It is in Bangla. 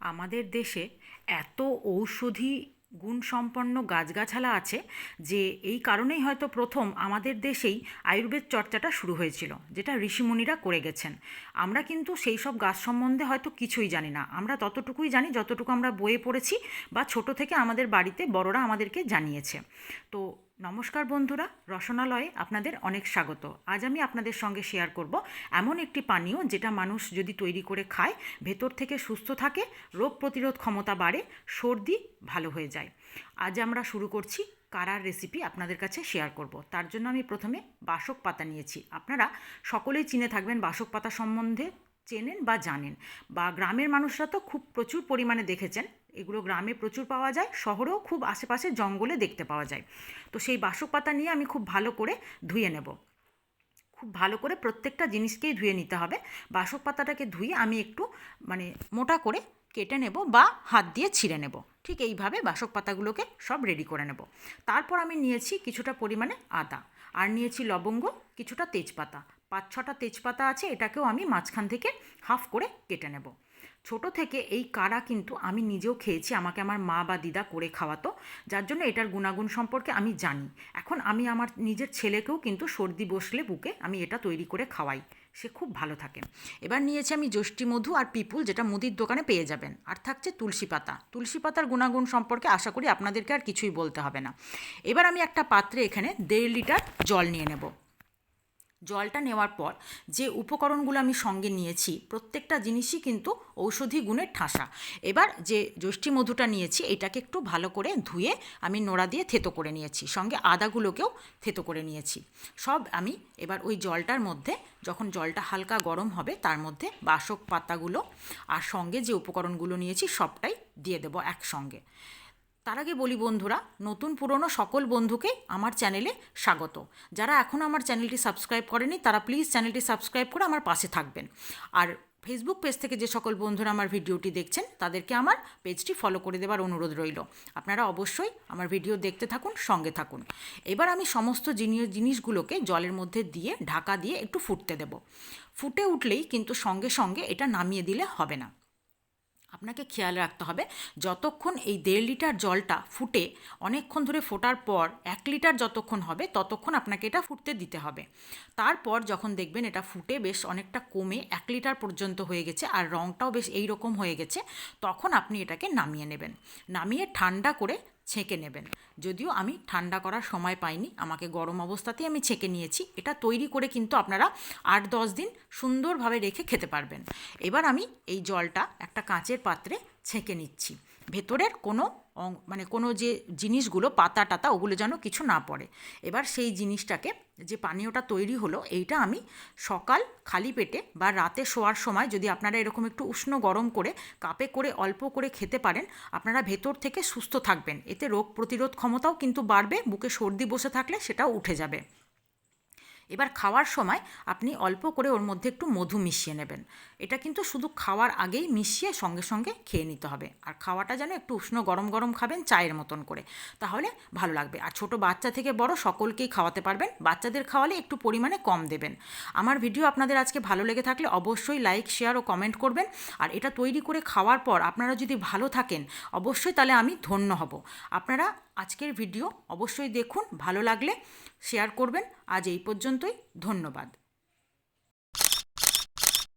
আমাদের দেশে এত ঔষধি গুণসম্পন্ন গাছগাছালা আছে যে এই কারণেই হয়তো প্রথম আমাদের দেশেই আয়ুর্বেদ চর্চাটা শুরু হয়েছিল, যেটা ঋষিমুনিরা করে গেছেন। আমরা কিন্তু সেই সব গাছ সম্বন্ধে হয়তো কিছুই জানি না। আমরা ততটুকুই জানি যতটুকু আমরা বইয়ে পড়েছি বা ছোট থেকে আমাদের বাড়িতে বড়রা আমাদেরকে জানিয়েছে। তো নমস্কার বন্ধুরা, রসনালয়ে আপনাদের অনেক স্বাগত। আজ আমি আপনাদের সঙ্গে শেয়ার করব এমন একটি পানীয় যেটা মানুষ যদি তৈরি করে খায়, ভেতর থেকে সুস্থ থাকে, রোগ প্রতিরোধ ক্ষমতা বাড়ে, সর্দি ভালো হয়ে যায়। আজ আমরা শুরু করছি কারার রেসিপি আপনাদের কাছে শেয়ার করব। তার জন্য আমি প্রথমে বাসক পাতা নিয়েছি। আপনারা সকলেই চিনে থাকবেন বাসক পাতা সম্বন্ধে। চেনেন বা জানেন। বা গ্রামের মানুষরা তো খুব প্রচুর পরিমাণে দেখেছেন। এগুলো গ্রামে প্রচুর পাওয়া যায়, শহরেও খুব আশেপাশে জঙ্গলে দেখতে পাওয়া যায়। তো সেই বাসক পাতা নিয়ে আমি খুব ভালো করে ধুয়ে নেব। খুব ভালো করে প্রত্যেকটা জিনিসকেই ধুয়ে নিতে হবে। বাসক পাতাটাকে ধুয়ে আমি একটু মানে মোটা করে কেটে নেব বা হাত দিয়ে ছিঁড়ে নেব। ঠিক এইভাবে বাসক পাতাগুলোকে সব রেডি করে নেব। তারপর আমি নিয়েছি কিছুটা পরিমাণে আদা। আর নিয়েছি লবঙ্গ, কিছুটা তেজপাতা। পাঁচ ছটা তেজপাতা আছে, এটাকেও আমি মাঝখান থেকে হাফ করে কেটে নেব। ছোট থেকে এই কাড়া কিন্তু আমি নিজেও খেয়েছি, আমাকে আমার মা বা দিদা করে খাওয়াতো, যার জন্য এটার গুণাগুণ সম্পর্কে আমি জানি। এখন আমি আমার নিজের ছেলেকেও কিন্তু সর্দি বসলে বুকে আমি এটা তৈরি করে খাওয়াই, সে খুব ভালো থাকে। এবার নিয়েছি আমি যষ্টি মধু আর পিপুল, যেটা মুদির দোকানে পেয়ে যাবেন। আর থাকছে তুলসী পাতা। তুলসী পাতার গুণাগুণ সম্পর্কে আশা করি আপনাদেরকে আর কিছুই বলতে হবে না। এবার আমি একটা পাত্রে এখানে দেড় লিটার জল নিয়ে নেব। জলটা নেওয়ার পর যে উপকরণগুলো আমি সঙ্গে নিয়েছি, প্রত্যেকটা জিনিসই কিন্তু ঔষধি গুণের ঠাসা। এবার যে যষ্টি মধুটা নিয়েছি, এটাকে একটু ভালো করে ধুয়ে আমি নোড়া দিয়ে থেতো করে নিয়েছি, সঙ্গে আদাগুলোকেও থেতো করে নিয়েছি। সব আমি এবার ওই জলটার মধ্যে, যখন জলটা হালকা গরম হবে, তার মধ্যে বাসক পাতাগুলো আর সঙ্গে যে উপকরণগুলো নিয়েছি, সবটাই দিয়ে দেবো একসঙ্গে। তার আগে বলি বন্ধুরা, নতুন পুরনো সকল বন্ধুকে আমার চ্যানেলে স্বাগত। যারা এখনও আমার চ্যানেলটি সাবস্ক্রাইব করেনি, তারা প্লিজ চ্যানেলটি সাবস্ক্রাইব করে আমার পাশে থাকবেন। আর ফেসবুক পেজ থেকে যে সকল বন্ধুরা আমার ভিডিওটি দেখছেন, তাদেরকে আমার পেজটি ফলো করে দেওয়ার অনুরোধ রইল। আপনারা অবশ্যই আমার ভিডিও দেখতে থাকুন, সঙ্গে থাকুন। এবার আমি সমস্ত জিনিস জিনিসগুলোকে জলের মধ্যে দিয়ে, ঢাকা দিয়ে একটু ফুটতে দেব। ফুটে উঠলেই কিন্তু সঙ্গে সঙ্গে এটা নামিয়ে দিলে হবে না। আপনাকে খেয়াল রাখতে হবে, যতক্ষণ এই দেড় লিটার জলটা ফুটে, অনেকক্ষণ ধরে ফোটার পর এক লিটার যতক্ষণ হবে, ততক্ষণ আপনাকে এটা ফুটতে দিতে হবে। তারপর যখন দেখবেন এটা ফুটে বেশ অনেকটা কমে এক লিটার পর্যন্ত হয়ে গেছে আর রঙটাও বেশ এই রকম হয়ে গেছে, তখন আপনি এটাকে নামিয়ে নেবেন। নামিয়ে ঠান্ডা করে ছেঁকে নেবেন। যদিও আমি ঠান্ডা করার সময় পাইনি, আমাকে গরম অবস্থাতেই আমি ছেঁকে নিয়েছি। এটা তৈরি করে কিন্তু আপনারা আট দশ দিন সুন্দরভাবে রেখে খেতে পারবেন। এবার আমি এই জলটা একটা কাঁচের পাত্রে ছেঁকে নিচ্ছি। ভেতরের কোনো মানে কোনো যে জিনিসগুলো, পাতা টাতা, ওগুলো যেন কিছু না পড়ে। এবার সেই জিনিসটাকে যে পানীয়টা তৈরি হলো, এইটা আমি সকাল খালি পেটে বা রাতে শোয়ার সময় যদি আপনারা এরকম একটু উষ্ণ গরম করে, কাপে করে, অল্প করে খেতে পারেন, আপনারা ভেতর থেকে সুস্থ থাকবেন। এতে রোগ প্রতিরোধ ক্ষমতাও কিন্তু বাড়বে, বুকে সর্দি বসে থাকলে সেটাও উঠে যাবে। এবার খাওয়ার সময় আপনি অল্প করে ওর মধ্যে একটু মধু মিশিয়ে নেবেন। এটা কিন্তু শুধু খাওয়ার আগেই মিশিয়ে সঙ্গে সঙ্গে খেয়ে নিতে হবে। আর খাওয়াটা যেন একটু উষ্ণ গরম গরম খাবেন চায়ের মতন করে, তাহলে ভালো লাগবে। আর ছোট বাচ্চা থেকে বড় সকলকেই খাওয়াতে পারবেন। বাচ্চাদের খাওয়ালে একটু পরিমাণে কম দেবেন। আমার ভিডিও আপনাদের আজকে ভালো লেগে থাকলে অবশ্যই লাইক, শেয়ার ও কমেন্ট করবেন। আর এটা তৈরি করে খাওয়ার পর আপনারা যদি ভালো থাকেন, অবশ্যই তাহলে আমি ধন্য হব। আপনারা আজকের ভিডিও অবশ্যই দেখুন ভালো লাগলে শেয়ার করবেন। আজ এই পর্যন্তই ধন্যবাদ।